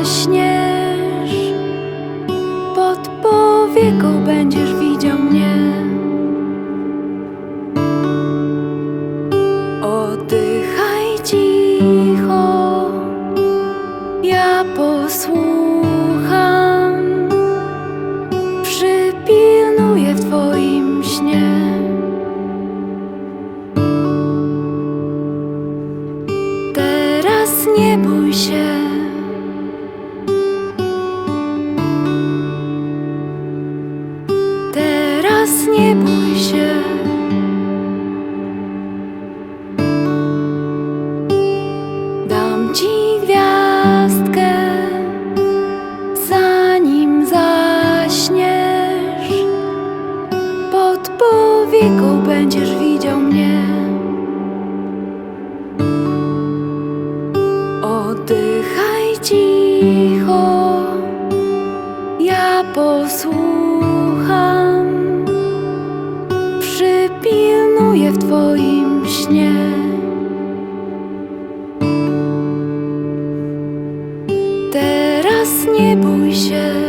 zaśniesz. Pod powieką będziesz widział mnie. Nie bój się. Teraz nie bój się. Dam ci gwiazdkę, zanim zaśniesz. Pod powieką będziesz widział mnie. Oddychaj cicho, ja posłucham. Przypilnuję w Twoim śnie. Teraz nie bój się.